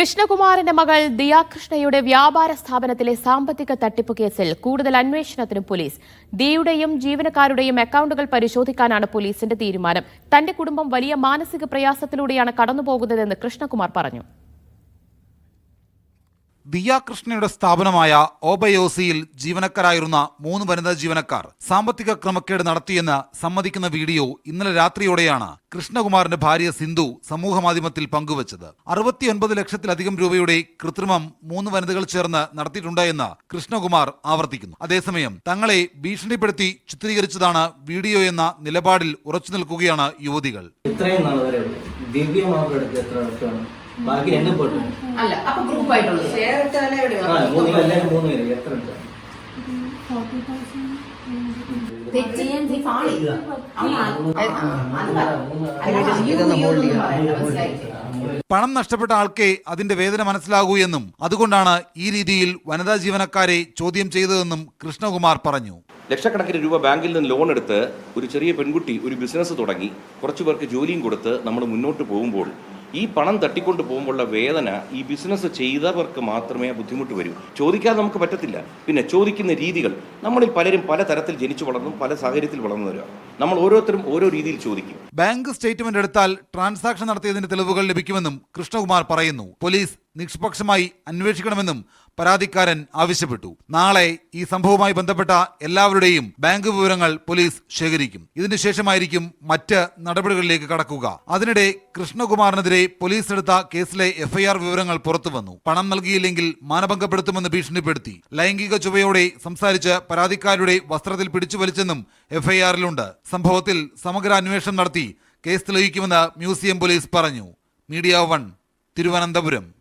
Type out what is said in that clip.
കൃഷ്ണകുമാറിന്റെ മകൾ ദിയാകൃഷ്ണയുടെ വ്യാപാര സ്ഥാപനത്തിലെ സാമ്പത്തിക തട്ടിപ്പ് കേസിൽ കൂടുതൽ അന്വേഷണത്തിന് പോലീസ്. ദിയുടെയും ജീവനക്കാരുടെയും അക്കൗണ്ടുകൾ പരിശോധിക്കാനാണ് പോലീസിന്റെ തീരുമാനം. തന്റെ കുടുംബം വലിയ മാനസിക പ്രയാസത്തിലൂടെയാണ് കടന്നുപോകുന്നതെന്ന് കൃഷ്ണകുമാർ പറഞ്ഞു. ദിയ കൃഷ്ണയുടെ സ്ഥാപനമായ ഓബയോസിയിൽ ജീവനക്കാരായിരുന്ന മൂന്ന് വനിതാ ജീവനക്കാർ സാമ്പത്തിക ക്രമക്കേട് നടത്തിയെന്ന് സമ്മതിക്കുന്ന വീഡിയോ ഇന്നലെ രാത്രിയോടെയാണ് കൃഷ്ണകുമാറിന്റെ ഭാര്യ സിന്ധു സമൂഹമാധ്യമത്തിൽ പങ്കുവച്ചത്. അറുപത്തിയൊൻപത് ലക്ഷത്തിലധികം രൂപയുടെ കൃത്രിമം മൂന്ന് വനിതകൾ ചേർന്ന് നടത്തിയിട്ടുണ്ട് എന്ന് കൃഷ്ണകുമാർ ആവർത്തിക്കുന്നു. അതേസമയം തങ്ങളെ ഭീഷണിപ്പെടുത്തി ചിത്രീകരിച്ചതാണ് വീഡിയോ എന്ന നിലപാടിൽ ഉറച്ചു നിൽക്കുകയാണ് യുവതികൾ. ഇത്രയും വരെ ദിവ്യ എത്ര ബാക്കി എന്നെ പോട്ടു. അല്ല അപ്പൊ ഗ്രൂപ്പ് ആയിട്ടുള്ളൂ മൂന്ന് എല്ലാവരും മൂന്ന് പേര് എത്ര ഉണ്ട്? പണം നഷ്ടപ്പെട്ട ആൾക്കേ അതിന്റെ വേദന മനസ്സിലാകൂ എന്നും അതുകൊണ്ടാണ് ഈ രീതിയിൽ വനിതാ ജീവനക്കാരെ ചോദ്യം ചെയ്തതെന്നും കൃഷ്ണകുമാർ പറഞ്ഞു. ലക്ഷക്കണക്കിന് രൂപ ബാങ്കിൽ നിന്ന് ലോൺ എടുത്ത് ഒരു ചെറിയ പെൺകുട്ടി ഒരു ബിസിനസ് തുടങ്ങി. കുറച്ചു പേർക്ക് ജോലിയും കൊടുത്ത് നമ്മൾ മുന്നോട്ട് പോകുമ്പോൾ ഈ പണം തട്ടിക്കൊണ്ട് പോകുമ്പോഴുള്ള വേദന ഈ ബിസിനസ് ചെയ്തവർക്ക് മാത്രമേ ബുദ്ധിമുട്ട് വരൂ. ചോദിക്കാതെ നമുക്ക് പറ്റത്തില്ല. പിന്നെ ചോദിക്കുന്ന രീതികൾ. നമ്മളിൽ പലരും പല തരത്തിൽ ജനിച്ചു വളർന്നും പല സാഹചര്യത്തിൽ വളർന്നു വരിക. നമ്മൾ ഓരോരുത്തരും ഓരോ രീതിയിൽ ചോദിക്കും. ബാങ്ക് സ്റ്റേറ്റ്മെന്റ് എടുത്താൽ ട്രാൻസാക്ഷൻ നടത്തിയതിന്റെ തെളിവുകൾ ലഭിക്കുമെന്നും കൃഷ്ണകുമാർ പറയുന്നു. പോലീസ് നിഷ്പക്ഷമായി അന്വേഷിക്കണമെന്നും പരാതിക്കാരൻ ആവശ്യപ്പെട്ടു. നാളെ ഈ സംഭവവുമായി ബന്ധപ്പെട്ട എല്ലാവരുടെയും ബാങ്ക് വിവരങ്ങൾ പോലീസ് ശേഖരിക്കും. ഇതിനുശേഷമായിരിക്കും മറ്റ് നടപടികളിലേക്ക് കടക്കുക. അതിനിടെ കൃഷ്ണകുമാറിനെതിരെ പോലീസ് എടുത്ത കേസിലെ എഫ്ഐആർ വിവരങ്ങൾ പുറത്തുവന്നു. പണം നൽകിയില്ലെങ്കിൽ മാനഭംഗപ്പെടുത്തുമെന്ന് ഭീഷണിപ്പെടുത്തി. ലൈംഗിക ചുവയോടെ സംസാരിച്ച് പരാതിക്കാരുടെ വസ്ത്രത്തിൽ പിടിച്ചു വലിച്ചെന്നും എഫ്ഐആറിലുണ്ട്. സംഭവത്തിൽ സമഗ്ര അന്വേഷണം നടത്തി കേസ് തെളിയിക്കുമെന്ന് മ്യൂസിയം പോലീസ് പറഞ്ഞു. Media one Thiruvananthapuram.